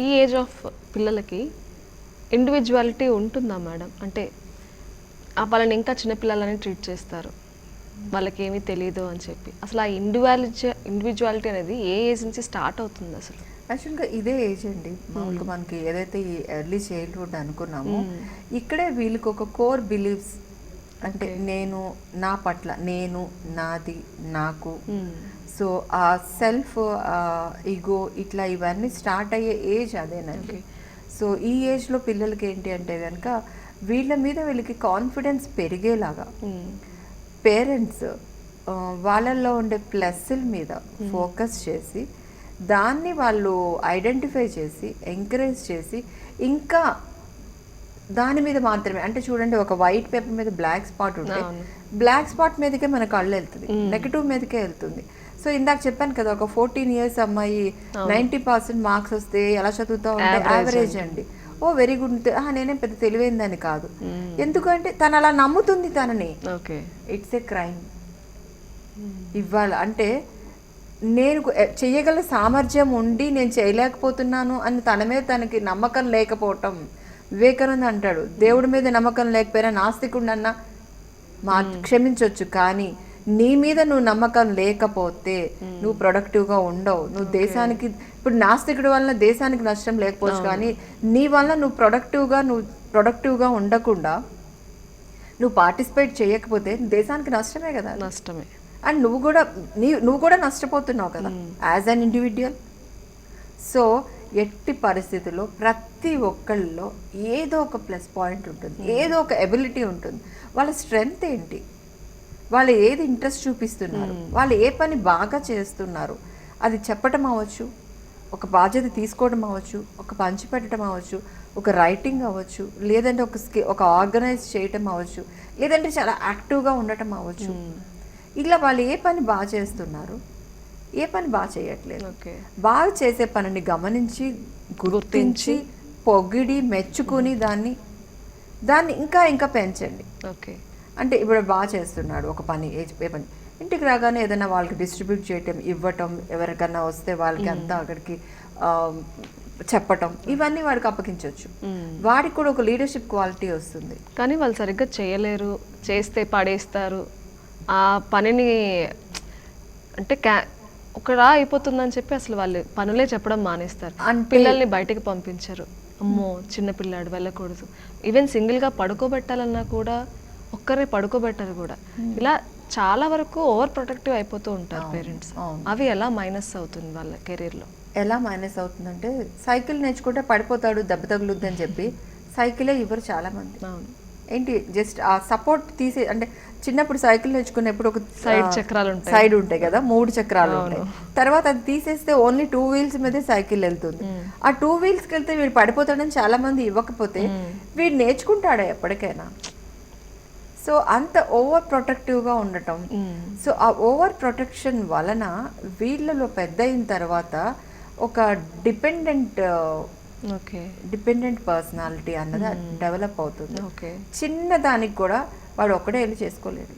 ఈ age of పిల్లలకి individuality ఉంటుందా మేడం? అంటే ఆ వాళ్ళని ఇంకా చిన్నపిల్లలని ట్రీట్ చేస్తారు. వాళ్ళకి ఏమీ తెలియదు అని చెప్పి. అసలు ఆ ఇండివిజువాలిటీ ఇండివిజువాలిటీ అనేది ఏ ఏజ్ నుంచి స్టార్ట్ అవుతుంది అసలు? యాక్చువల్గా ఇదే ఏజ్ అండి. మామూలుగా మనకి ఏదైతే ఈ ఎర్లీ చైల్డ్హుడ్ అనుకున్నామో ఇక్కడే వీళ్ళకి ఒక కోర్ బిలీఫ్స్ అంటే నేను నా పట్ల నేను నాది నాకు సో ఆ సెల్ఫ్ ఈగో ఇట్లా ఇవన్నీ స్టార్ట్ అయ్యే ఏజ్ అదేనండి. సో ఈ ఏజ్లో పిల్లలకి ఏంటి అంటే కనుక వీళ్ళ మీద వీళ్ళకి కాన్ఫిడెన్స్ పెరిగేలాగా పేరెంట్స్ వాళ్ళల్లో ఉండే ప్లస్ల మీద ఫోకస్ చేసి దాన్ని వాళ్ళు ఐడెంటిఫై చేసి ఎంకరేజ్ చేసి ఇంకా దాని మీద మాత్రమే అంటే చూడండి ఒక వైట్ పేపర్ మీద బ్లాక్ స్పాట్ ఉంటే. బ్లాక్ స్పాట్ మీదకే మన కళ్ళు వెళ్తుంది. నెగటివ్ మీదకే వెళ్తుంది. సో ఇందాక చెప్పాను కదా ఒక ఫోర్టీన్ ఇయర్స్ అమ్మాయి నైంటీ పర్సెంట్ మార్క్స్ వస్తే ఎలా చదువుతా ఉంటే యావరేజ్ అండి. ఓ వెరీ గుడ్ నేనేం పెద్ద తెలివైందని కాదు. ఎందుకంటే తను అలా నమ్ముతుంది తనని. ఇట్స్ ఏ క్రైమ్ ఇవ్వాల అంటే నేను చెయ్యగల సామర్థ్యం ఉండి నేను చేయలేకపోతున్నాను అని తన మీద తనకి నమ్మకం లేకపోవటం వివేకానంద అంటాడు. దేవుడి మీద నమ్మకం లేకపోయినా నాస్తికుడన్నా మా క్షమించవచ్చు కానీ నీ మీద నువ్వు నమ్మకం లేకపోతే నువ్వు ప్రొడక్టివ్గా ఉండవు. నువ్వు దేశానికి ఇప్పుడు నాస్తికుడి వలన దేశానికి నష్టం లేకపోవచ్చు కానీ నీ వల్ల నువ్వు ప్రొడక్టివ్గా నువ్వు ప్రొడక్టివ్గా ఉండకుండా నువ్వు పార్టిసిపేట్ చేయకపోతే దేశానికి నష్టమే కదా నష్టమే. అండ్ నువ్వు కూడా నీ నువ్వు కూడా నష్టపోతున్నావు కదా యాజ్ అన్ ఇండివిజువల్ సో ఎట్టి పరిస్థితుల్లో ప్రతి ఒక్కళ్ళలో ఏదో ఒక ప్లస్ పాయింట్ ఉంటుంది. ఏదో ఒక ఎబిలిటీ ఉంటుంది. వాళ్ళ స్ట్రెంగ్త్ ఏంటి? వాళ్ళు ఏది ఇంట్రెస్ట్ చూపిస్తున్నారు? వాళ్ళు ఏ పని బాగా చేస్తున్నారు? అది చెప్పటం అవ్వచ్చు ఒక బాధ్యత తీసుకోవడం అవ్వచ్చు ఒక పంచి పెట్టడం అవ్వచ్చు ఒక రైటింగ్ అవ్వచ్చు లేదంటే ఒక స్కి ఒక ఆర్గనైజ్ చేయటం అవ్వచ్చు లేదంటే చాలా యాక్టివ్గా ఉండటం అవ్వచ్చు. ఇలా వాళ్ళు ఏ పని బాగా చేస్తున్నారు? ఏ పని బాగా చేయట్లేదు. ఓకే. బాగా చేసే పనిని గమనించి గుర్తించి పొగిడి మెచ్చుకొని దాన్ని దాన్ని ఇంకా ఇంకా పెంచండి. ఓకే. అంటే ఇప్పుడు బాగా చేస్తున్నాడు ఒక పని ఏ పని? ఇంటికి రాగానే ఏదైనా వాళ్ళకి డిస్ట్రిబ్యూట్ చేయటం ఇవ్వటం ఎవరికన్నా వస్తే వాళ్ళకి అంతా అక్కడికి చెప్పటం ఇవన్నీ వాడికి అప్పగించవచ్చు వాడికి కూడా ఒక లీడర్షిప్ క్వాలిటీ వస్తుంది. కానీ వాళ్ళు సరిగ్గా చేయలేరు చేస్తే పడేస్తారు. ఆ పనిని అంటే క్యా ఒకడా అయిపోతుందని చెప్పి అసలు వాళ్ళు పనులే చెప్పడం మానేస్తారు. పిల్లల్ని బయటికి పంపించరు. అమ్మో చిన్న పిల్లాడు వెళ్ళకూడదు. ఈవెన్ సింగిల్గా పడుకోబెట్టాలన్నా కూడా ఒక్కరే పడుకోబెట్టరు కూడా. ఇలా చాలా వరకు ఓవర్ ప్రొటెక్టివ్ అయిపోతూ ఉంటారు పేరెంట్స్. అవి ఎలా మైనస్ అవుతుంది వాళ్ళ కెరీర్లో? ఎలా మైనస్ అవుతుందంటే సైకిల్ నేర్చుకుంటే పడిపోతాడు దెబ్బ తగులుద్ది అని చెప్పి సైకిలే ఇవ్వరు చాలామంది. ఏంటి జస్ట్ ఆ సపోర్ట్ తీసే అంటే చిన్నప్పుడు సైకిల్ నేర్చుకునేప్పుడు ఒక ఆ, చక్రాలు ఉంటాయి. సైడ్ ఉంటాయి కదా మూడు చక్రాలు ఉంటాయి. తర్వాత అది తీసేస్తే ఓన్లీ టూ వీల్స్ మీదే సైకిల్ వెళ్తుంది. ఆ టూ వీల్స్కి వెళ్తే వీడు పడిపోతాడని చాలా మంది ఇవ్వకపోతే వీడు నేర్చుకుంటాడా ఎప్పటికైనా? సో అంత ఓవర్ ప్రొటెక్టివ్గా ఉండటం. సో ఆ ఓవర్ ప్రొటెక్షన్ వలన వీళ్ళలో పెద్ద అయిన తర్వాత ఒక డిపెండెంట్ ఓకే. డిపెండెంట్ పర్సనాలిటీ అన్నది డెవలప్ అవుతుంది. ఓకే. చిన్న దానికి కూడా వాడు ఒక్కడే వెళ్ళి చేసుకోలేడు.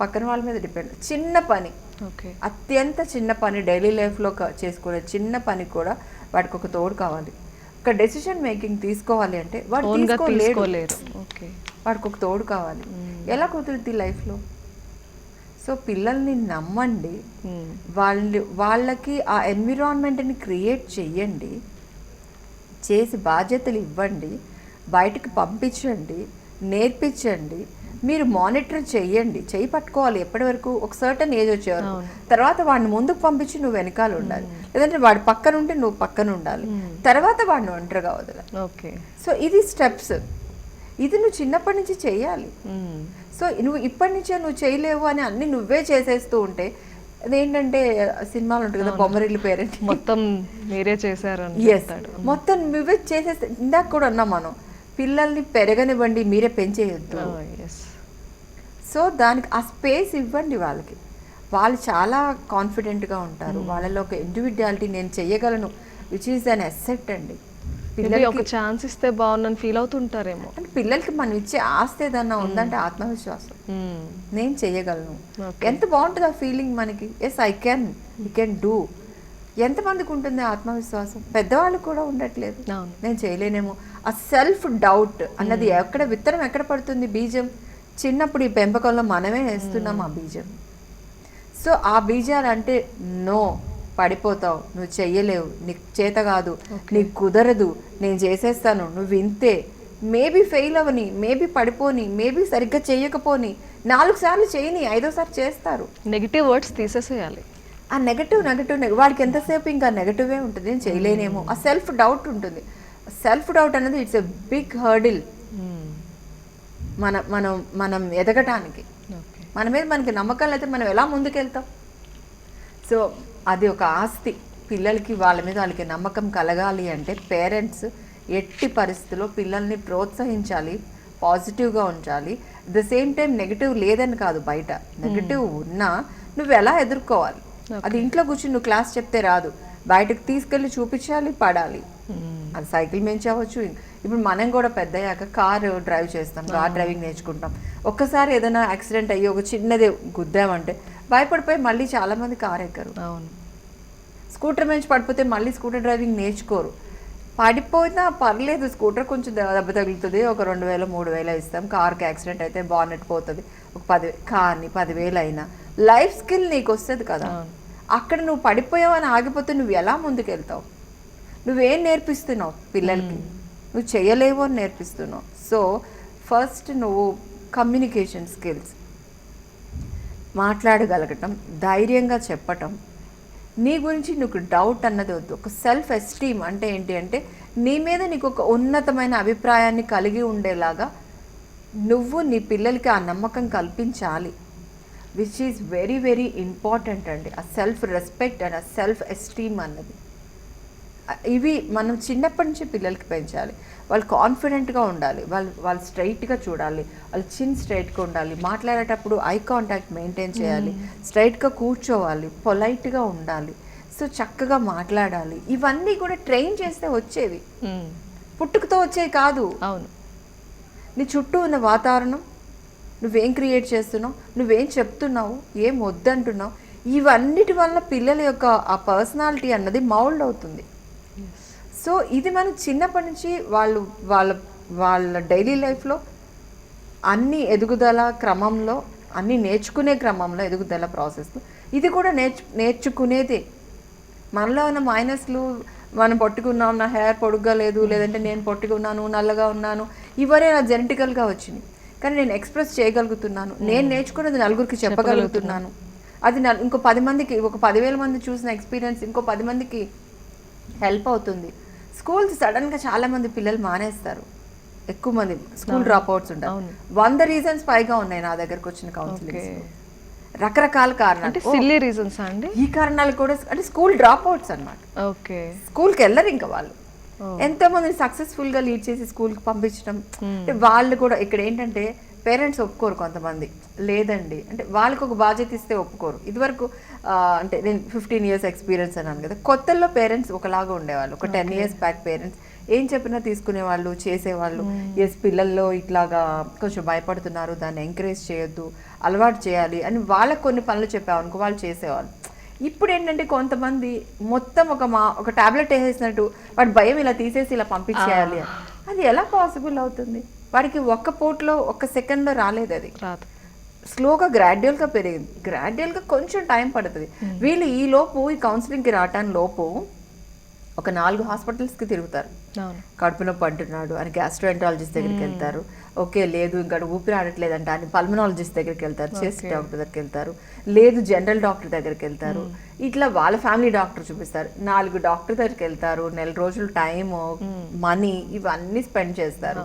పక్కన వాళ్ళ మీద డిపెండ్ చిన్న పని. ఓకే. అత్యంత చిన్న పని డైలీ లైఫ్లో చేసుకునే చిన్న పని కూడా వాడికి ఒక తోడు కావాలి. ఒక డెసిషన్ మేకింగ్ తీసుకోవాలి అంటే వాడు తీసుకోలేరు. ఓకే. వాడికి ఒక తోడు కావాలి. ఎలా కుదురుద్ది లైఫ్లో? సో పిల్లల్ని నమ్మండి. వాళ్ళు వాళ్ళకి ఆ ఎన్విరాన్మెంట్ని క్రియేట్ చెయ్యండి. చేసి బాధ్యతలు ఇవ్వండి. బయటకు పంపించండి. నేర్పించండి. మీరు మానిటర్ చెయ్యండి. చేయి పట్టుకోవాలి ఎప్పటి వరకు? ఒక సర్టన్ ఏజ్ వచ్చేవారు తర్వాత వాడిని ముందుకు పంపించి నువ్వు వెనకాల ఉండాలి. లేదంటే వాడి పక్కన ఉంటే నువ్వు పక్కన ఉండాలి తర్వాత వాడిని ఒంటరిగా వదలాలి. ఓకే. సో ఇది స్టెప్స్. ఇది నువ్వు చిన్నప్పటి నుంచి చేయాలి. సో నువ్వు ఇప్పటి నుంచే నువ్వు చేయలేవు అని అన్ని నువ్వే చేసేస్తూ ఉంటే అదేంటంటే సినిమాలు ఉంటుంది కదా బొమ్మరిల్లు పేరెంట్. మొత్తం మీరే చేశారని ఎస్ మొత్తం నువ్వే చేసేస్తే ఇందాక కూడా అన్నాం మనం పిల్లల్ని పెరగనివ్వండి మీరే పెంచేయొద్దు. ఎస్ సో దానికి ఆ స్పేస్ ఇవ్వండి వాళ్ళకి. వాళ్ళు చాలా కాన్ఫిడెంట్గా ఉంటారు. వాళ్ళలో ఒక ఇండివిజువాలిటీ నేను చెయ్యగలను విచ్ ఈస్ అన్ అసెట్ అండి. మేబీ ఒక ఛాన్స్ ఇస్తే బాగుందని ఫీల్ అవుతుంటారేమో. అంటే పిల్లలకి మనం ఇచ్చే ఆస్తి ఏదన్నా ఉందంటే ఆత్మవిశ్వాసం. నేను చెయ్యగలను ఎంత బాగుంటుంది ఆ ఫీలింగ్ మనకి? Yes I can I can do ఎంతమందికి ఉంటుంది ఆత్మవిశ్వాసం? పెద్దవాళ్ళకి కూడా ఉండట్లేదు. నేను చేయలేనేమో. ఆ సెల్ఫ్ డౌట్ అన్నది ఎక్కడ విత్తనం ఎక్కడ పడుతుంది? బీజం. చిన్నప్పుడు ఈ పెంపకంలో మనమే వేస్తున్నాం ఆ బీజం. సో ఆ బీజాలు అంటే నో పడిపోతావు. నువ్వు చెయ్యలేవు. నీకు చేత కాదు. నీకు కుదరదు. నేను చేసేస్తాను. నువ్వు ఇంతే మేబీ ఫెయిల్ అవని మేబీ పడిపోని మేబీ సరిగ్గా చెయ్యకపోని నాలుగు సార్లు చేయని ఐదోసారి చేస్తారు. నెగిటివ్ వర్డ్స్ తీసేసేయాలి. ఆ నెగటివ్ నెగటివ్ వాడికి ఎంతసేపు ఇంకా నెగటివే ఉంటుంది? నేను చేయలేనేమో. ఆ సెల్ఫ్ డౌట్ ఉంటుంది. సెల్ఫ్ డౌట్ అనేది ఇట్స్ ఎ బిగ్ హర్డిల్ మన మనం మనం ఎదగటానికి. ఓకే మన మీద మనకి నమ్మకాలు అయితే మనం ఎలా ముందుకెళ్తాం? సో అది ఒక ఆస్తి. పిల్లలకి వాళ్ళ మీద వాళ్ళకి నమ్మకం కలగాలి అంటే పేరెంట్స్ ఎట్టి పరిస్థితుల్లో పిల్లల్ని ప్రోత్సహించాలి పాజిటివ్గా ఉంచాలి. ద సేమ్ టైం నెగిటివ్ లేదని కాదు బయట. నెగిటివ్ ఉన్నా నువ్వు ఎలా ఎదుర్కోవాలి? అది ఇంట్లో కూర్చుని నువ్వు క్లాస్ చెప్తే రాదు. బయటకు తీసుకెళ్ళి చూపించాలి పడాలి. అది సైకిల్ మించవచ్చు ఇప్పుడు మనం కూడా పెద్దయ్యాక కార్ డ్రైవ్ చేస్తాం కార్ డ్రైవింగ్ నేర్చుకుంటాం. ఒక్కసారి ఏదైనా యాక్సిడెంట్ అయ్యి ఒక చిన్నది గుద్దామంటే భయపడిపోయి మళ్ళీ చాలా మంది కార్ ఎక్కరు. అవును. స్కూటర్ నుంచి పడిపోతే మళ్ళీ స్కూటర్ డ్రైవింగ్ నేర్చుకోరు. పడిపోయినా పర్లేదు స్కూటర్ కొంచెం దెబ్బ తగులుతుంది. ఒక రెండు వేలు మూడు వేలు ఇస్తాం. కార్కి యాక్సిడెంట్ అయితే బానెట్ పోతుంది. ఒక పది కానీ పదివేలు అయినా లైఫ్ స్కిల్ నీకు వస్తుంది కదా. అక్కడ నువ్వు పడిపోయావని ఆగిపోతే నువ్వు ఎలా ముందుకెళ్తావు? నువ్వేం నేర్పిస్తున్నావు పిల్లలకి? నువ్వు చేయలేవు అని నేర్పిస్తున్నావు. సో ఫస్ట్ నువ్వు కమ్యూనికేషన్ స్కిల్స్. మాట్లాడగలగటం ధైర్యంగా చెప్పటం. నీ గురించి నీకు డౌట్ అన్నది వద్దు. ఒక సెల్ఫ్ ఎస్టీమ్ అంటే ఏంటి అంటే నీ మీద నీకు ఒక ఉన్నతమైన అభిప్రాయాన్ని కలిగి ఉండేలాగా నువ్వు నీ పిల్లలకి ఆ నమ్మకం కల్పించాలి. Which is very very important అండి. ఆ సెల్ఫ్ రెస్పెక్ట్ అండ్ ఆ సెల్ఫ్ ఎస్టీమ్ అన్నది. ఇవి మనం చిన్నప్పటి నుంచి పిల్లలకి పెంచాలి. వాళ్ళు కాన్ఫిడెంట్గా ఉండాలి. వాళ్ళు వాళ్ళు స్ట్రైట్గా చూడాలి. వాళ్ళు చిన్ స్ట్రైట్గా ఉండాలి. మాట్లాడేటప్పుడు ఐ కాంటాక్ట్ మెయింటైన్ చేయాలి. స్ట్రైట్గా కూర్చోవాలి. పొలైట్గా ఉండాలి. సో చక్కగా మాట్లాడాలి. ఇవన్నీ కూడా ట్రైన్ చేస్తే వచ్చేవి. పుట్టుకతో వచ్చేవి కాదు. అవును. నీ చుట్టూ ఉన్న వాతావరణం నువ్వేం క్రియేట్ చేస్తున్నావు నువ్వేం చెప్తున్నావు ఏం వద్దంటున్నావు ఇవన్నిటి వల్ల పిల్లల యొక్క ఆ పర్సనాలిటీ అన్నది మౌల్డ్ అవుతుంది. సో ఇది మనం చిన్నప్పటి నుంచి వాళ్ళు వాళ్ళ వాళ్ళ డైలీ లైఫ్లో అన్ని ఎదుగుదల క్రమంలో అన్ని నేర్చుకునే క్రమంలో ఎదుగుదల ప్రాసెస్లో ఇది కూడా నేర్చు నేర్చుకునేదే. మనలో ఉన్న మైనస్లు మనం పొట్టుకున్నాం నా హెయిర్ పొడుగ్గా లేదు లేదంటే నేను పొట్టుకున్నాను నల్లగా ఉన్నాను ఇవరే నా జెనెటికల్గా వచ్చినాయి. కానీ నేను ఎక్స్ప్రెస్ చేయగలుగుతున్నాను. నేను నేర్చుకున్నది నలుగురికి చెప్పగలుగుతున్నాను. అది ఇంకో పది మందికి ఒక పదివేల మంది చూసిన ఎక్స్పీరియన్స్ ఇంకో పది మందికి హెల్ప్ అవుతుంది. స్కూల్స్ సడన్గా చాలా మంది పిల్లలు మానేస్తారు. ఎక్కువ మంది స్కూల్ డ్రాప్ అవుట్స్ ఉంటారు. వంద రీజన్స్ పైగా ఉన్నాయి నా దగ్గరకు వచ్చిన కౌన్సిలింగ్. రకరకాల కారణాలు. సిల్లీ రీజన్స్ అండి? ఈ కారణాలు కూడా అంటే స్కూల్ డ్రాప్ అవుట్స్ అనమాట ఓకే. స్కూల్కి వెళ్ళరు ఇంకా వాళ్ళు. Oh. ఎంతో మందిని సక్సెస్ఫుల్గా లీడ్ చేసి స్కూల్కి పంపించడం. వాళ్ళు కూడా ఇక్కడ ఏంటంటే పేరెంట్స్ ఒప్పుకోరు కొంతమంది. లేదండి. అంటే వాళ్ళకి ఒక బాధ్యత ఇస్తే ఒప్పుకోరు. ఇదివరకు అంటే నేను ఫిఫ్టీన్ ఇయర్స్ ఎక్స్పీరియన్స్ అన్నాను కదా. కొత్తల్లో పేరెంట్స్ ఒకలాగా ఉండేవాళ్ళు. ఒక టెన్ ఇయర్స్ బ్యాక్ పేరెంట్స్. ఏం చెప్పినా తీసుకునేవాళ్ళు చేసేవాళ్ళు. ఎస్ పిల్లల్లో ఇట్లాగా కొంచెం భయపడుతున్నారు. దాన్ని ఎంకరేజ్ చేయొద్దు. అలవాటు చేయాలి అని వాళ్ళకి కొన్ని పనులు చెప్పామనుకో వాళ్ళు చేసేవాళ్ళు. ఇప్పుడు ఏంటంటే కొంతమంది మొత్తం ఒక మా ఒక టాబ్లెట్ వేసేసినట్టు వాడి భయం ఇలా తీసేసి ఇలా పంపించేయాలి. అది ఎలా పాసిబుల్ అవుతుంది? వాడికి ఒక్క పూటలో ఒక్క సెకండ్లో రాలేదు అది. రాదు. స్లోగా గ్రాడ్యువల్గా పెరిగింది. గ్రాడ్యువల్గా కొంచెం టైం పడుతుంది. వీళ్ళు ఈ లోపు ఈ కౌన్సిలింగ్కి రావటానికి లోపు ఒక నాలుగు హాస్పిటల్స్కి తిరుగుతారు. కడుపు నొప్పి అంటున్నాడు అని గ్యాస్ట్రోఎంట్రాలజిస్ట్ దగ్గరికి వెళ్తారు. ఓకే లేదు ఇంకా ఊపిరి ఆడట్లేదంట అని పల్మనాలజిస్ట్ దగ్గరికి వెళ్తారు. చెస్ట్ డాక్టర్ దగ్గరికి వెళ్తారు. లేదు జనరల్ డాక్టర్ దగ్గరికి వెళ్తారు. ఇట్లా వాళ్ళ ఫ్యామిలీ డాక్టర్ చూపిస్తారు. నాలుగు డాక్టర్ దగ్గరికి వెళ్తారు. నెల రోజులు టైము మనీ ఇవన్నీ స్పెండ్ చేస్తారు.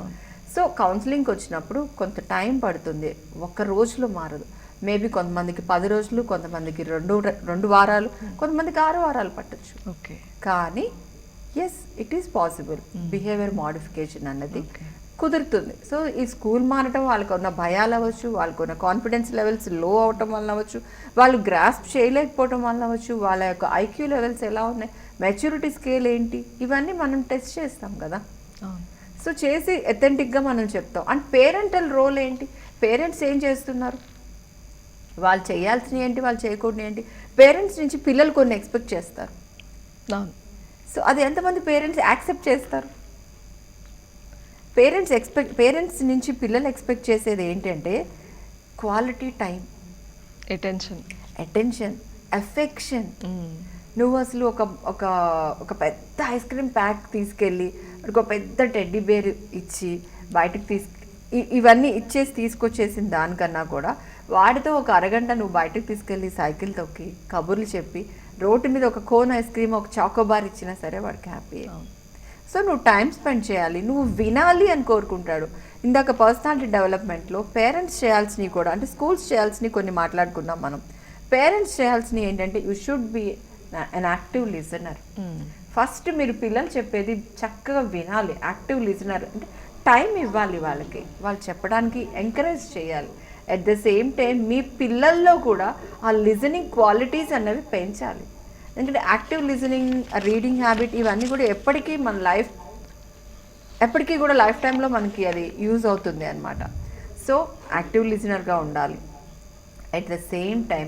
సో కౌన్సిలింగ్కి వచ్చినప్పుడు కొంత టైం పడుతుంది. ఒక్క రోజులో మారదు. మేబీ కొంతమందికి పది రోజులు కొంతమందికి రెండు రెండు వారాలు కొంతమందికి ఆరు వారాలు పట్టొచ్చు. ఓకే కానీ yes it is possible behaviour modification అన్నది కుదురుతుంది. సో ఈ స్కూల్ మారటం వాళ్ళకు ఉన్న భయాలు అవ్వచ్చు వాళ్ళకు ఉన్న కాన్ఫిడెన్స్ లెవెల్స్లో అవటం వల్ల అవ్వచ్చు వాళ్ళు గ్రాస్ప్ చేయలేకపోవటం వల్ల అవ్వచ్చు వాళ్ళ యొక్క ఐక్యూ లెవెల్స్ ఎలా ఉన్నాయి మెచ్యూరిటీ స్కేల్ ఏంటి ఇవన్నీ మనం టెస్ట్ చేస్తాం కదా. సో చేసి అథెంటిక్గా మనం చెప్తాం. అండ్ పేరెంటల్ రోల్ ఏంటి? పేరెంట్స్ ఏం చేస్తున్నారు? వాళ్ళు చేయాల్సినవి ఏంటి? వాళ్ళు చేయకూడదు ఏంటి? పేరెంట్స్ నుంచి పిల్లలు కొన్ని ఎక్స్పెక్ట్ చేస్తారు. సో అది ఎంతమంది పేరెంట్స్ యాక్సెప్ట్ చేస్తారు? పేరెంట్స్ ఎక్స్పెక్ట్ పేరెంట్స్ నుంచి పిల్లలు ఎక్స్పెక్ట్ చేసేది ఏంటంటే quality time attention attention affection నువ్వు అసలు ఒక ఒక ఒక పెద్ద ఐస్ క్రీమ్ ప్యాక్ తీసుకెళ్ళి ఒక పెద్ద టెడ్డీ బేర్ ఇచ్చి బయటకు తీసు ఇవన్నీ ఇచ్చేసి తీసుకొచ్చేసిన దానికన్నా కూడా వాడితో ఒక అరగంట నువ్వు బయటకు తీసుకెళ్ళి సైకిల్ తొక్కి కబుర్లు చెప్పి రోడ్డు మీద ఒక కోన్ ఐస్ క్రీమ్ ఒక చాకోబార్ ఇచ్చినా సరే వాడికి హ్యాపీ. సో నువ్వు టైం స్పెండ్ చేయాలి. నువ్వు వినాలి అని కోరుకుంటాడు. ఇందాక పర్సనాలిటీ డెవలప్మెంట్లో పేరెంట్స్ చేయాల్సినవి కూడా అంటే స్కూల్స్ చేయాల్సినవి కొన్ని మాట్లాడుకున్నాం మనం. పేరెంట్స్ చేయాల్సినవి ఏంటంటే you should be an active listener. First మీరు పిల్లలు చెప్పేది చక్కగా వినాలి యాక్టివ్ లిజనర్. అంటే టైం ఇవ్వాలి వాళ్ళకి. వాళ్ళు చెప్పడానికి ఎంకరేజ్ చేయాలి. అట్ ద సేమ్ టైం మీ పిల్లల్లో కూడా ఆ లిజనింగ్ క్వాలిటీస్ అనేవి పెంచాలి. ఎందుకంటే యాక్టివ్ లిజనింగ్ రీడింగ్ హ్యాబిట్ ఇవన్నీ కూడా ఎప్పటికీ మన లైఫ్ ఎప్పటికీ కూడా లైఫ్ టైంలో మనకి అది యూజ్ అవుతుంది అనమాట సో యాక్టివ్ లిజనర్గా ఉండాలి. అట్ ద సేమ్ టైం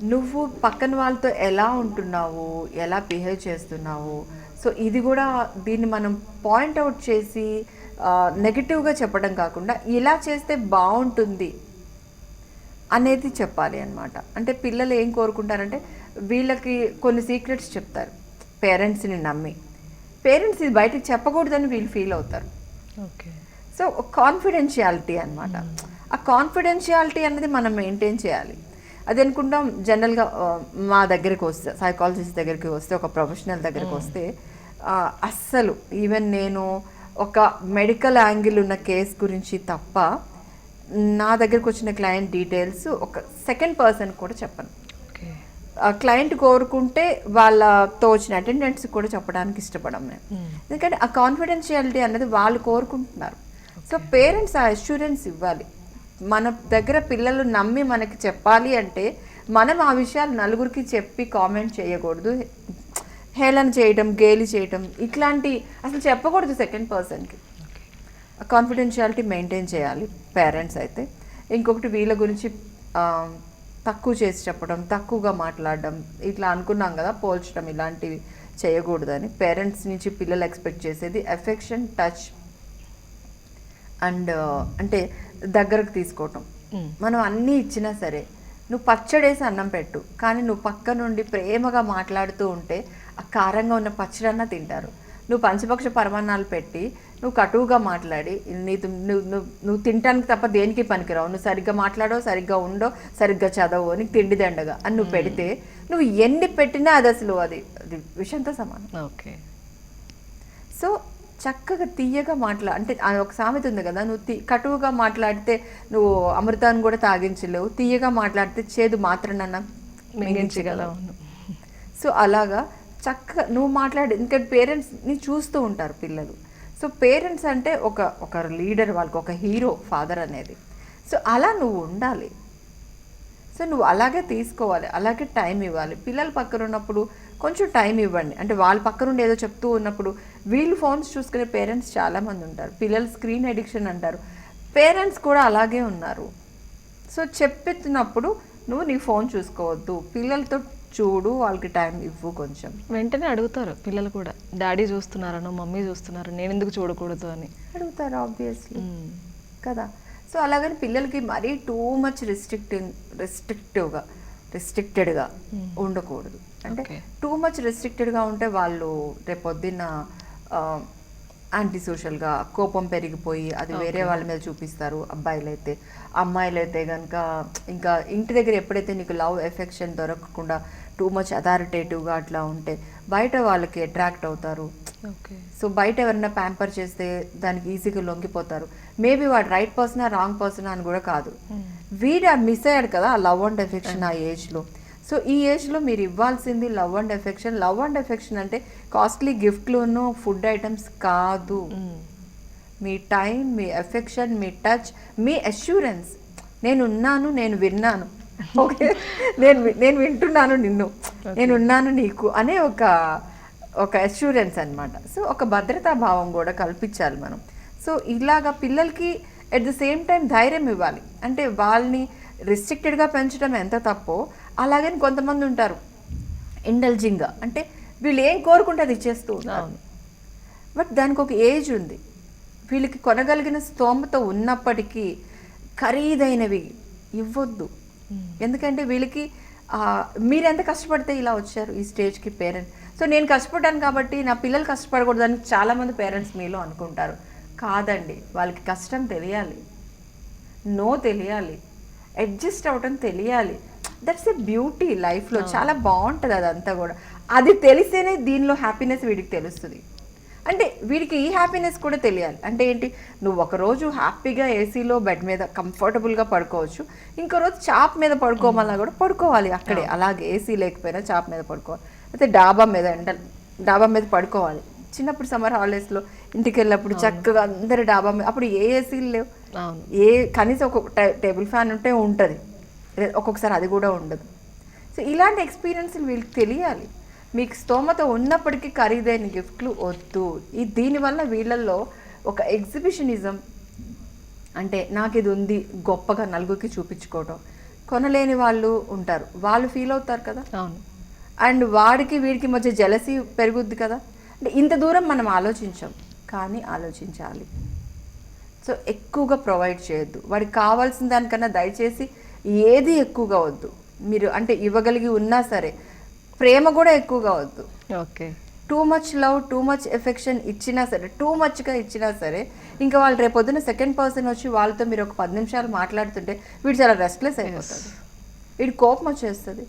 నువ్వు పక్కన వాళ్ళతో ఎలా ఉంటున్నావు? ఎలా బిహేవ్ చేస్తున్నావు? సో ఇది కూడా దీన్ని మనం పాయింట్ అవుట్ చేసి నెగిటివ్గా చెప్పడం కాకుండా ఇలా చేస్తే బాగుంటుంది అనేది చెప్పాలి అనమాట అంటే పిల్లలు ఏం కోరుకుంటారంటే వీళ్ళకి కొన్ని సీక్రెట్స్ చెప్తారు. పేరెంట్స్ని నమ్మి. పేరెంట్స్ ఇది బయటకు చెప్పకూడదని వీళ్ళు ఫీల్ అవుతారు. ఓకే. సో కాన్ఫిడెన్షియాలిటీ అనమాట ఆ కాన్ఫిడెన్షియాలిటీ అనేది మనం మెయింటైన్ చేయాలి. అది అనుకుంటాం జనరల్గా మా దగ్గరికి వస్తే సైకాలజిస్ట్ దగ్గరికి వస్తే ఒక ప్రొఫెషనల్ దగ్గరికి వస్తే ఆ, అస్సలు ఈవెన్ నేను ఒక మెడికల్ యాంగిల్ ఉన్న కేస్ గురించి తప్ప నా దగ్గరికి వచ్చిన క్లయింట్ డీటెయిల్స్ ఒక సెకండ్ పర్సన్ కూడా చెప్పను. క్లయింట్ కోరుకుంటే వాళ్ళతో వచ్చిన అటెండెంట్స్ కూడా చెప్పడానికి ఇష్టపడం నేను. ఎందుకంటే ఆ కాన్ఫిడెన్షియాలిటీ అనేది వాళ్ళు కోరుకుంటున్నారు. సో పేరెంట్స్ ఆ అష్యూరెన్స్ ఇవ్వాలి. మన దగ్గర పిల్లలు నమ్మి మనకి చెప్పాలి అంటే మనం ఆ విషయాలు నలుగురికి చెప్పి కామెంట్ చేయకూడదు. హేళన చేయటం గేలి చేయటం ఇట్లాంటి అసలు చెప్పకూడదు సెకండ్ పర్సన్కి కాన్ఫిడెన్షియాలిటీ మెయింటైన్ చేయాలి పేరెంట్స్ అయితే. ఇంకొకటి వీళ్ళ గురించి తక్కువ చేసి చెప్పడం తక్కువగా మాట్లాడడం ఇట్లా అనుకున్నాం కదా పోల్చడం ఇలాంటివి చేయకూడదని. పేరెంట్స్ నుంచి పిల్లలు ఎక్స్పెక్ట్ చేసేది ఎఫెక్షన్ టచ్ అండ్ అంటే దగ్గరకు తీసుకోవటం. మనం అన్నీ ఇచ్చినా సరే నువ్వు పచ్చడేసి అన్నం పెట్టు కానీ నువ్వు పక్క నుండి ప్రేమగా మాట్లాడుతూ ఉంటే ఆ కారంగా ఉన్న పచ్చడన్నా తింటారు. నువ్వు పంచపక్ష పరమాన్నాలు పెట్టి నువ్వు కటువుగా మాట్లాడి నువ్వు నువ్వు నువ్వు తినటానికి తప్ప దేనికి పనికిరావు. నువ్వు సరిగ్గా మాట్లాడో సరిగ్గా ఉండో సరిగ్గా చదవో నీకు తిండి దండగా అని నువ్వు పెడితే నువ్వు ఎన్ని పెట్టినా అది అసలు అది అది విషయంతో సమానం. ఓకే. సో చక్కగా తీయగా మాట్లా అంటే ఆ ఒక సామెత ఉంది కదా నువ్వు తీ కటువుగా మాట్లాడితే నువ్వు అమృతాన్ని కూడా తాగించలేవు తీయగా మాట్లాడితే చేదు మాత్రనన్నా మింగించగలవు. సో అలాగా చక్కగా నువ్వు మాట్లాడి ఇంకా పేరెంట్స్ని చూస్తూ ఉంటారు పిల్లలు. సో పేరెంట్స్ అంటే ఒక ఒక లీడర్ వాళ్ళకి ఒక హీరో ఫాదర్ అనేది. సో అలా నువ్వు ఉండాలి. సో నువ్వు అలాగే తీసుకోవాలి అలాగే టైం ఇవ్వాలి. పిల్లలు పక్కన ఉన్నప్పుడు కొంచెం టైం ఇవ్వండి. అంటే వాళ్ళ పక్కన నుండి ఏదో చెప్తూ ఉన్నప్పుడు వీళ్ళు ఫోన్స్ చూసుకునే పేరెంట్స్ చాలామంది ఉంటారు. పిల్లలు స్క్రీన్ అడిక్షన్ అంటారు. పేరెంట్స్ కూడా అలాగే ఉన్నారు. సో చెప్పెత్తినప్పుడు నువ్వు నీ ఫోన్ చూసుకోవద్దు. పిల్లలతో చూడు వాళ్ళకి టైం ఇవ్వు కొంచెం. వెంటనే అడుగుతారు పిల్లలు కూడా. డాడీ చూస్తున్నారనో మమ్మీ చూస్తున్నారు నేను ఎందుకు చూడకూడదు అని. అడుగుతారు ఆబ్వియస్లీ. కదా? సో అలాగని పిల్లలకి మరీ టూ మచ్ రిస్ట్రిక్టింగ్ రెస్ట్రిక్టివ్గా రెస్ట్రిక్టెడ్గా ఉండకూడదు. అంటే. టూ మచ్ రెస్ట్రిక్టెడ్గా ఉంటే వాళ్ళు రేపొద్దున్న యాంటీ సోషల్గా కోపం పెరిగిపోయి అది వేరే వాళ్ళ మీద చూపిస్తారు అబ్బాయిలు అయితే అమ్మాయిలు అయితే కనుక ఇంకా ఇంటి దగ్గర ఎప్పుడైతే నీకు లవ్ ఎఫెక్షన్ దొరకకుండా టూ మచ్ అథారిటేటివ్గా అట్లా ఉంటే బయట వాళ్ళకి అట్రాక్ట్ అవుతారు. ఓకే. సో బయట ఎవరైనా ప్యాంపర్ చేస్తే దానికి ఈజీగా లొంగిపోతారు. మేబీ వాడు రైట్ పర్సనా రాంగ్ పర్సనా అని కూడా కాదు. వీడు మిస్ అయ్యాడు కదా ఆ లవ్ అండ్ ఎఫెక్షన్ ఆ ఏజ్లో సో ఈ ఏజ్లో మీరు ఇవ్వాల్సింది love and affection. Love and affection అంటే కాస్ట్లీ గిఫ్ట్లును ఫుడ్ ఐటమ్స్ కాదు. మీ టైం మీ ఎఫెక్షన్ మీ టచ్ మీ అష్యూరెన్స్. నేను ఉన్నాను నేను విన్నాను. ఓకే. నేను నేను వింటున్నాను నిన్ను. నేను ఉన్నాను నీకు అనే ఒక ఒక అష్యూరెన్స్ అన్నమాట. సో ఒక భద్రతా భావం కూడా కల్పించాలి మనం. సో ఇలాగా పిల్లలకి ఎట్ ద సేమ్ టైం ధైర్యం ఇవ్వాలి. అంటే వాళ్ళని రిస్ట్రిక్టెడ్గా పెంచడం ఎంత తప్పో అలాగని కొంతమంది ఉంటారు. ఇండల్జింగ్గా అంటే వీళ్ళు ఏం కోరుకుంటే అది ఇచ్చేస్తూ ఉంటారు. బట్ దానికి ఒక ఏజ్ ఉంది. వీళ్ళకి కొనగలిగిన స్తోమత ఉన్నప్పటికీ ఖరీదైనవి ఇవ్వద్దు. ఎందుకంటే వీళ్ళకి మీరు ఎంత కష్టపడితే ఇలా వచ్చారు ఈ స్టేజ్కి పేరెంట్ సో నేను కష్టపడ్డాను కాబట్టి నా పిల్లలు కష్టపడకూడదని చాలామంది పేరెంట్స్ మీలో అనుకుంటారు. కాదండి. వాళ్ళకి కష్టం తెలియాలి. నో తెలియాలి. అడ్జస్ట్ అవ్వటం తెలియాలి. దట్స్ ఎ బ్యూటీ లైఫ్లో చాలా బాగుంటుంది అదంతా కూడా. అది తెలిస్తేనే దీనిలో హ్యాపీనెస్ వీడికి తెలుస్తుంది. అంటే వీడికి ఈ హ్యాపీనెస్ కూడా తెలియాలి. అంటే ఏంటి? నువ్వు ఒక రోజు హ్యాపీగా ఏసీలో బెడ్ మీద కంఫర్టబుల్గా పడుకోవచ్చు. ఇంకో రోజు చాప్ మీద పడుకోమన్నా కూడా పడుకోవాలి అక్కడే. అలాగే ఏసీ లేకపోయినా చాప్ మీద పడుకోవాలి. అయితే డాబా మీద ఎండ డాబా మీద పడుకోవాలి. చిన్నప్పుడు సమ్మర్ హాలిడేస్లో ఇంటికి వెళ్ళినప్పుడు చక్కగా అందరు డాబా మీద అప్పుడు ఏ ఏసీలు లేవు. ఏ కనీసం ఒక టే- టేబుల్ ఫ్యాన్ ఉంటే ఉంటుంది. ఒక్కొక్కసారి అది కూడా ఉండదు. సో ఇలాంటి ఎక్స్పీరియన్స్ వీళ్ళకి తెలియాలి. మీకు స్తోమత ఉన్నప్పటికీ ఖరీదైన గిఫ్ట్లు వద్దు. ఈ దీనివల్ల వీళ్ళల్లో ఒక ఎగ్జిబిషనిజం అంటే నాకు ఇది ఉంది గొప్పగా నలుగురికి చూపించుకోవడం కొనలేని వాళ్ళు ఉంటారు. వాళ్ళు ఫీల్ అవుతారు కదా? అవును. అండ్ వాడికి వీడికి మధ్య జలసి పెరుగుద్ది కదా? అంటే ఇంత దూరం మనం ఆలోచించాం. కానీ ఆలోచించాలి. సో ఎక్కువగా ప్రొవైడ్ చేయొద్దు. వాడికి కావాల్సిన దానికన్నా దయచేసి ఏది ఎక్కువగా వద్దు. మీరు అంటే ఇవ్వగలిగి ఉన్నా సరే ప్రేమ కూడా ఎక్కువగా వద్దు. Okay. Too much love too much affection ఇచ్చినా సరే టూ మచ్గా ఇచ్చినా సరే ఇంకా వాళ్ళు రేపొద్దున సెకండ్ పర్సన్ వచ్చి వాళ్ళతో మీరు ఒక పది నిమిషాలు మాట్లాడుతుంటే వీడు చాలా రెస్ట్లెస్ అయిపోతుంది వీడి కోపం వచ్చేస్తుంది.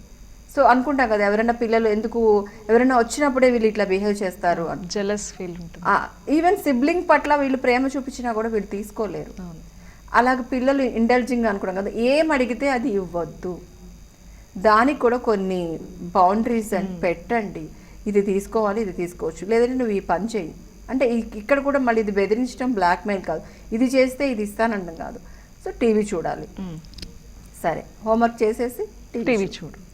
సో అనుకుంటాం కదా ఎవరైనా పిల్లలు ఎందుకు ఎవరైనా వచ్చినప్పుడే వీళ్ళు ఇట్లా బిహేవ్ చేస్తారు జెలస్ ఫీల్ ఉంటుంది. ఈవెన్ సిబ్లింగ్ పట్ల వీళ్ళు ప్రేమ చూపించినా కూడా వీళ్ళు తీసుకోలేరు. అలాగే పిల్లలు ఇంటెలిజింగ్ అనుకున్నాం కదా. ఏం అడిగితే అది ఇవ్వద్దు. దానికి కూడా కొన్ని బౌండరీస్ అని పెట్టండి. ఇది తీసుకోవాలి ఇది తీసుకోవచ్చు. లేదంటే నువ్వు ఈ పని చేయి అంటే ఇక్కడ కూడా మళ్ళీ ఇది బెదిరించడం బ్లాక్మెయిల్ కాదు. ఇది చేస్తే ఇది ఇస్తానండం కాదు. సో టీవీ చూడాలి. సరే. హోంవర్క్ చేసేసి టీవీ చూడు.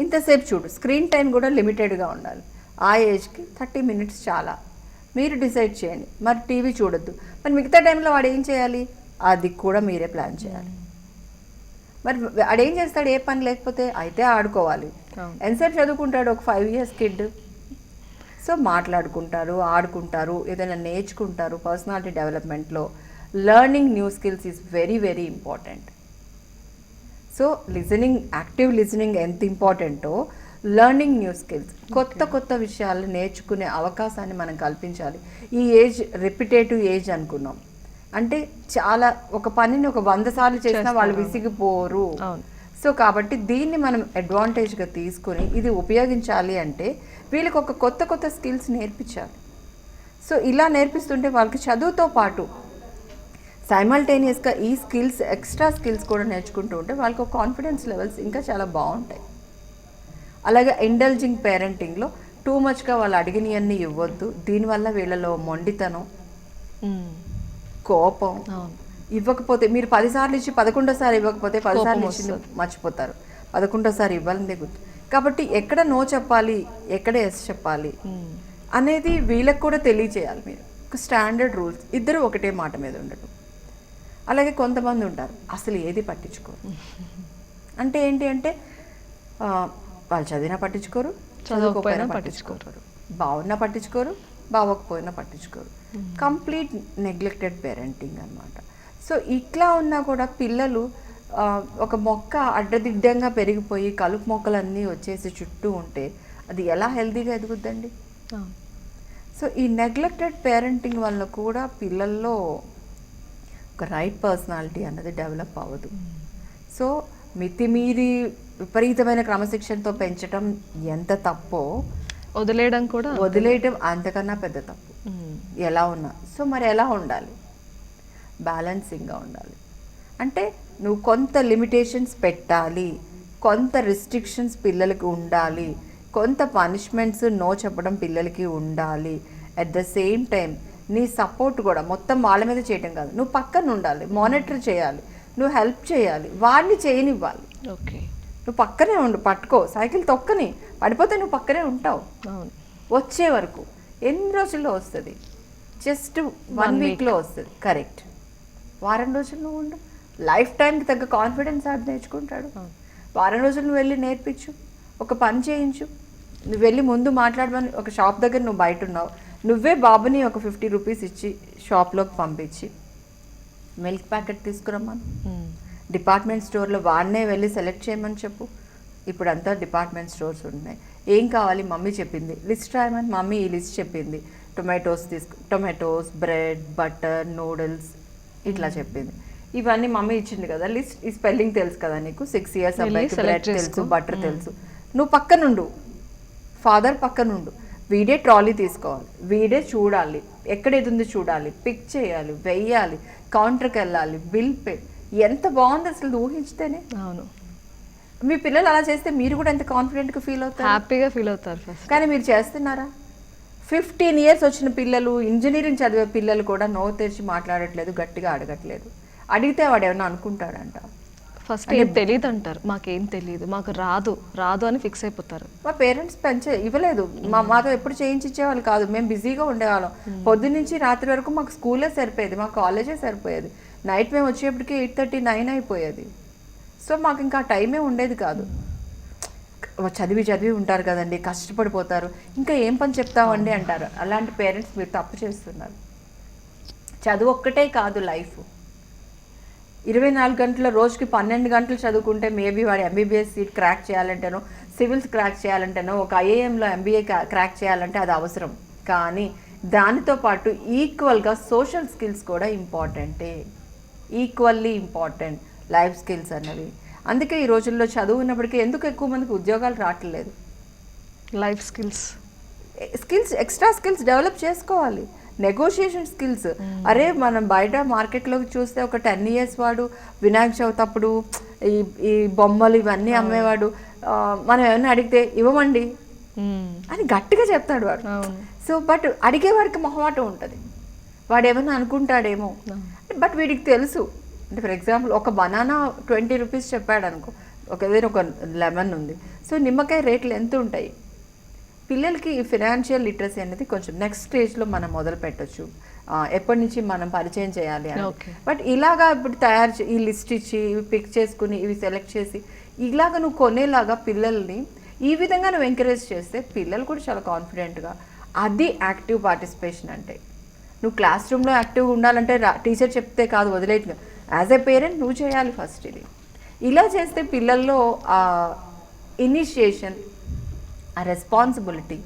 ఇంతసేపు చూడు. స్క్రీన్ టైం కూడా లిమిటెడ్గా ఉండాలి. ఆ ఏజ్కి థర్టీ మినిట్స్ చాలా. మీరు డిసైడ్ చేయండి. మరి టీవీ చూడొద్దు. మరి మిగతా టైంలో వాడు ఏం చేయాలి? అది కూడా మీరే ప్లాన్ చేయాలి. మరి వాడు ఏం చేస్తాడు? ఏ పని లేకపోతే అయితే ఆడుకోవాలి. ఎంతసేపు చదువుకుంటాడు? ఒక ఫైవ్ ఇయర్స్ కిడ్ సో మాట్లాడుకుంటారు ఆడుకుంటారు ఏదైనా నేర్చుకుంటారు పర్సనాలిటీ డెవలప్మెంట్లో learning new skills is very very important so listening active listening ఎంత ఇంపార్టెంటో లెర్నింగ్ న్యూ స్కిల్స్ కొత్త కొత్త విషయాలు నేర్చుకునే అవకాశాన్ని మనం కల్పించాలి. ఈ ఏజ్ రిపిటేటివ్ ఏజ్ అనుకున్నాం. అంటే చాలా ఒక పనిని ఒక వంద సార్లు చేసినా వాళ్ళు విసిగిపోరు. అవును. సో కాబట్టి దీన్ని మనం అడ్వాంటేజ్గా తీసుకొని ఇది ఉపయోగించాలి అంటే వీళ్ళకి ఒక కొత్త కొత్త స్కిల్స్ నేర్పించాలి. సో ఇలా నేర్పిస్తుంటే వాళ్ళకి చదువుతో పాటు సైమల్టేనియస్గా ఈ స్కిల్స్ ఎక్స్ట్రా స్కిల్స్ కూడా నేర్చుకుంటూ ఉంటే వాళ్ళకి కాన్ఫిడెన్స్ లెవెల్స్ ఇంకా చాలా బాగుంటాయి. అలాగే ఇండల్జింగ్ పేరెంటింగ్లో టూ మచ్గా వాళ్ళు అడిగినవన్నీ ఇవ్వద్దు. దీనివల్ల వీళ్ళలో మొండితనం. కోపం. ఇవ్వకపోతే మీరు పదిసార్లు ఇచ్చి పదకొండోసారి ఇవ్వకపోతే పదిసార్లు ఇచ్చి మర్చిపోతారు. పదకొండోసారి ఇవ్వాలందే గుర్తు. కాబట్టి ఎక్కడ నో చెప్పాలి ఎక్కడ ఎస్ చెప్పాలి. అనేది వీళ్ళకి కూడా తెలియచేయాలి మీరు. Standard rules. ఇద్దరు ఒకటే మాట మీద ఉండటం అలాగే కొంతమంది ఉంటారు. అసలు ఏది పట్టించుకోరు. అంటే ఏంటి అంటే వాళ్ళు చదివినా పట్టించుకోరు చదువుకోకపోయినా పట్టించుకోరు. బాగున్నా పట్టించుకోరు బాగోకపోయినా పట్టించుకోరు. కంప్లీట్ నెగ్లెక్టెడ్ పేరెంటింగ్ అన్నమాట. సో ఇట్లా ఉన్నా కూడా పిల్లలు ఒక మొక్క అడ్డదిడ్డంగా పెరిగిపోయి కలుపు మొక్కలన్నీ వచ్చేసి చుట్టూ ఉంటే అది ఎలా హెల్తీగా ఎదుగుద్దండి? సో ఈ నెగ్లెక్టెడ్ పేరెంటింగ్ వల్ల కూడా పిల్లల్లో ఒక రైట్ పర్సనాలిటీ అన్నది డెవలప్ అవ్వదు. సో మితిమీరి విపరీతమైన క్రమశిక్షణతో పెంచడం ఎంత తప్పో వదిలేయడం కూడా వదిలేయటం అంతకన్నా పెద్ద తప్పు. ఎలా ఉన్నా. సో మరి ఎలా ఉండాలి? బ్యాలెన్సింగ్గా ఉండాలి. అంటే నువ్వు కొంత లిమిటేషన్స్ పెట్టాలి కొంత రిస్ట్రిక్షన్స్ పిల్లలకి ఉండాలి కొంత పనిష్మెంట్స్ నో చెప్పడం పిల్లలకి ఉండాలి. అట్ ద సేమ్ టైం నీ సపోర్ట్ కూడా మొత్తం వాళ్ళ మీద చేయటం కాదు. నువ్వు పక్కన ఉండాలి మానిటర్ చేయాలి నువ్వు హెల్ప్ చేయాలి వాడిని చేయనివ్వాలి. ఓకే. నువ్వు పక్కనే ఉండు పట్టుకో సైకిల్ తొక్కని పడిపోతే నువ్వు పక్కనే ఉంటావు. అవును. వచ్చే వరకు. ఎన్ని రోజుల్లో వస్తుంది? జస్ట్ వన్ వీక్లో వస్తుంది. కరెక్ట్ వారం రోజులు నువ్వు ఉండు. లైఫ్ టైంకి తగ్గ కాన్ఫిడెన్స్ ఆడు నేర్చుకుంటాడు. అవును. వారం రోజులు నువ్వు వెళ్ళి నేర్పించు. ఒక పని చేయించు. నువ్వు వెళ్ళి ముందు మాట్లాడమని ఒక షాప్ దగ్గర నువ్వు బయట ఉన్నావు. నువ్వే బాబుని ఒక ఫిఫ్టీ రూపీస్ ఇచ్చి షాప్లోకి పంపించి మిల్క్ ప్యాకెట్ తీసుకురమ్మను. మ్మ్. డిపార్ట్మెంట్ స్టోర్లో వాడినే వెళ్ళి సెలెక్ట్ చేయమని చెప్పు. ఇప్పుడు అంతా డిపార్ట్మెంట్ స్టోర్స్ ఉన్నాయి. ఏం కావాలి? మమ్మీ చెప్పింది. లిస్ట్ రాయమని మమ్మీ ఈ లిస్ట్ చెప్పింది. టొమాటోస్ తీసుకు టొమాటోస్ బ్రెడ్ బటర్ నూడిల్స్ ఇట్లా చెప్పింది. ఇవన్నీ మమ్మీ ఇచ్చింది కదా. లిస్ట్ ఈ స్పెల్లింగ్ తెలుసు కదా నీకు? సిక్స్ ఇయర్స్ అబ్బాయికి బ్రెడ్ తెలుసు. బటర్ తెలుసు. నువ్వు పక్కనుండు ఫాదర్ పక్కనుండు వీడే ట్రాలీ తీసుకోవాలి. వీడే చూడాలి. ఎక్కడ ఏది ఉంది చూడాలి. పిక్ చేయాలి వెయ్యాలి కౌంటర్కి వెళ్ళాలి బిల్ పే. ఎంత బాగుంది అసలు ఊహించితేనే. అవును. మీ పిల్లలు అలా చేస్తే మీరు కూడా ఎంత కాన్ఫిడెంట్గా ఫీల్ అవుతారు? హ్యాపీగా ఫీల్ అవుతారు ఫస్ట్ కానీ మీరు చేస్తున్నారా? ఫిఫ్టీన్ ఇయర్స్ వచ్చిన పిల్లలు ఇంజనీరింగ్ చదివే పిల్లలు కూడా నో తెరిచి మాట్లాడట్లేదు గట్టిగా అడగట్లేదు. అడిగితే వాడు ఏమన్నా అనుకుంటాడంట? ఫస్ట్ ఏం తెలియదు అంటారు. మాకేం తెలియదు మాకు రాదు. రాదు అని ఫిక్స్ అయిపోతారు. మా పేరెంట్స్ పెంచే ఇవ్వలేదు. మా మాతో ఎప్పుడు చేయించి ఇచ్చేవాళ్ళు కాదు. మేము బిజీగా ఉండేవాళ్ళం. పొద్దున్న నుంచి రాత్రి వరకు మాకు స్కూలే సరిపోయేది మా కాలేజే సరిపోయేది. నైట్ మేము వచ్చేప్పటికి ఎయిట్ థర్టీ నైన్ అయిపోయేది. సో మాకు ఇంకా టైమే ఉండేది కాదు. చదివి చదివి ఉంటారు కదండి కష్టపడిపోతారు. ఇంకా ఏం పని చెప్తామండి అంటారు. అలాంటి పేరెంట్స్ మీరు తప్పు చేస్తున్నారు. చదువు ఒక్కటే కాదు లైఫ్. ఇరవై నాలుగు గంటల రోజుకి పన్నెండు గంటలు చదువుకుంటే మేబీ వాడు ఎంబీబీఎస్ సీట్ క్రాక్ చేయాలంటేనో సివిల్స్ క్రాక్ చేయాలంటేనో ఒక ఐఏఎంలో ఎంబీఏ క్రాక్ చేయాలంటే అది అవసరం. కానీ దానితో పాటు ఈక్వల్గా సోషల్ స్కిల్స్ కూడా ఇంపార్టెంటే. Equally important. లైఫ్ స్కిల్స్ అన్నవి అందుకే ఈ రోజుల్లో చదువు ఉన్నప్పటికీ ఎందుకు ఎక్కువ మందికి ఉద్యోగాలు రావట్లేదు? Life skills. Skills extra skills develop చేసుకోవాలి. Negotiation skills. అరే మనం బయట మార్కెట్లోకి చూస్తే ఒక టెన్ ఇయర్స్ వాడు వినాయక చవితి అప్పుడు ఈ ఈ బొమ్మలు ఇవన్నీ అమ్మేవాడు. మనం ఏమైనా అడిగితే ఇవ్వమండి? అని గట్టిగా చెప్తాడు వాడు. సో బట్ అడిగేవాడికి మొహమాటం ఉంటుంది. వాడు ఏమైనా అనుకుంటాడేమో. బట్ వీడికి తెలుసు. అంటే ఫర్ ఎగ్జాంపుల్ ఒక బనానా ట్వంటీ రూపీస్ చెప్పాడు అనుకో ఒక ఏదైనా ఒక లెమన్ ఉంది. సో నిమ్మకాయ రేట్లు ఎంత ఉంటాయి? పిల్లలకి ఫినాన్షియల్ లిటరసీ అనేది కొంచెం నెక్స్ట్ స్టేజ్లో మనం మొదలు పెట్టచ్చు. ఎప్పటి నుంచి మనం పరిచయం చేయాలి అని. బట్ ఇలాగా ఇప్పుడు తయారు చే- ఈ లిస్ట్ ఇచ్చి ఇవి పిక్ చేసుకుని ఇవి సెలెక్ట్ చేసి ఇలాగ నువ్వు కొనేలాగా పిల్లల్ని ఈ విధంగా నువ్వు ఎంకరేజ్ చేస్తే పిల్లలు కూడా చాలా కాన్ఫిడెంట్గా అది యాక్టివ్ పార్టిసిపేషన్ అంటే. నువ్వు క్లాస్ రూమ్లో యాక్టివ్గా ఉండాలంటే టీచర్ చెప్తే కాదు వదిలేయట్లేదు యాజ్ ఎ పేరెంట్ నువ్వు చేయాలి ఫస్ట్ ఇది. ఇలా చేస్తే పిల్లల్లో ఆ ఇనిషియేషన్ ఆ రెస్పాన్సిబిలిటీ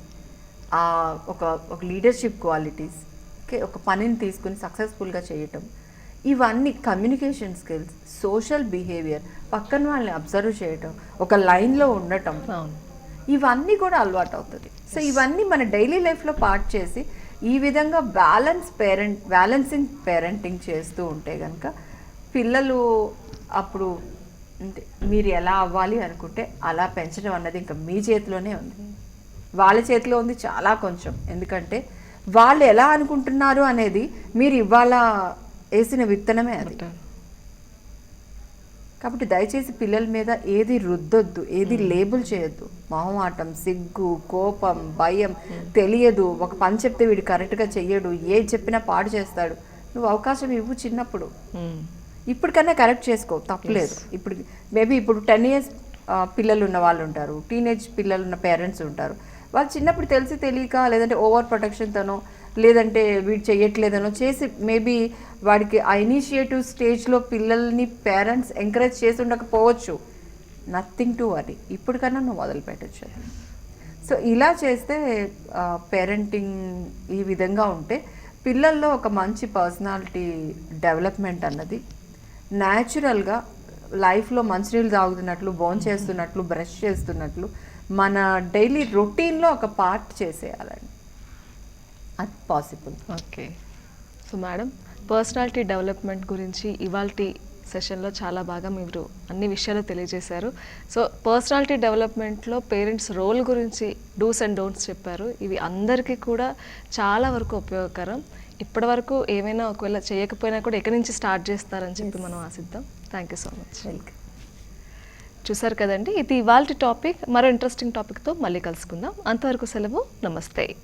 ఆ ఒక ఒక లీడర్షిప్ క్వాలిటీస్ ఓకే ఒక పనిని తీసుకుని సక్సెస్ఫుల్గా చేయటం ఇవన్నీ కమ్యూనికేషన్ స్కిల్స్ సోషల్ బిహేవియర్ పక్కన వాళ్ళని అబ్జర్వ్ చేయటం ఒక లైన్లో ఉండటం ఇవన్నీ కూడా అలవాటు అవుతుంది. సో ఇవన్నీ మన డైలీ లైఫ్లో పార్ట్ చేసి ఈ విధంగా బ్యాలెన్స్ పేరెంట్ బ్యాలెన్సింగ్ పేరెంటింగ్ చేస్తూ ఉంటే కనుక పిల్లలు అప్పుడు అంటే మీరు ఎలా అవ్వాలి అనుకుంటే అలా పెంచడం అన్నది ఇంకా మీ చేతిలోనే ఉంది. వాళ్ళ చేతిలో ఉంది చాలా కొంచెం. ఎందుకంటే వాళ్ళు ఎలా అనుకుంటున్నారు అనేది మీరు ఇవాళ వేసిన విత్తనమే అది. కాబట్టి దయచేసి పిల్లల మీద ఏది రుద్దొద్దు ఏది లేబుల్ చేయొద్దు. మొహమాటం సిగ్గు కోపం భయం తెలియదు. ఒక పని చెప్తే వీడు కరెక్ట్గా చెయ్యడు. ఏది చెప్పినా పాడు చేస్తాడు. నువ్వు అవకాశం ఇవ్వు చిన్నప్పుడు. ఇప్పటికన్నా కరెక్ట్ చేసుకో. తప్పలేదు ఇప్పుడు మేబీ ఇప్పుడు టెన్ ఇయర్స్ పిల్లలు ఉన్న వాళ్ళు ఉంటారు. టీనేజ్ పిల్లలు ఉన్న పేరెంట్స్ ఉంటారు. వాళ్ళు చిన్నప్పుడు తెలిసి తెలియక లేదంటే ఓవర్ ప్రొటెక్షన్తోనో లేదంటే వీడు చెయ్యట్లేదనో చేసి మేబీ వాడికి ఆ ఇనిషియేటివ్ స్టేజ్లో పిల్లల్ని పేరెంట్స్ ఎంకరేజ్ చేసి ఉండకపోవచ్చు. నథింగ్ టు వరీ ఇప్పటికన్నా నువ్వు మొదలు పెట్టచ్చు. సో ఇలా చేస్తే పేరెంటింగ్ ఈ విధంగా ఉంటే పిల్లల్లో ఒక మంచి పర్సనాలిటీ డెవలప్మెంట్ అన్నది న్యాచురల్గా లైఫ్లో మంచినీళ్ళు తాగుతున్నట్లు బోన్ చేస్తున్నట్లు బ్రష్ చేస్తున్నట్లు మన డైలీ రొటీన్లో ఒక పార్ట్ చేసేయాలండి. అది possible. Okay. So madam personality development గురించి ఇవాల్టి సెషన్లో చాలా బాగా మీరు అన్ని విషయాలు తెలియజేశారు. సో పర్సనాలిటీ డెవలప్మెంట్లో పేరెంట్స్ రోల్ గురించి డూస్ అండ్ డోంట్స్ చెప్పారు. ఇవి అందరికీ కూడా చాలా వరకు ఉపయోగకరం. ఇప్పటి వరకు ఏమైనా ఒకవేళ చేయకపోయినా కూడా ఎక్కడి నుంచి స్టార్ట్ చేస్తారని చెప్పి మనం ఆశిద్దాం. Thank you so much welcome చూసారు కదండి ఇది ఇవాళ టాపిక్. మరో ఇంట్రెస్టింగ్ టాపిక్తో మళ్ళీ కలుసుకుందాం. అంతవరకు సెలవు. నమస్తే.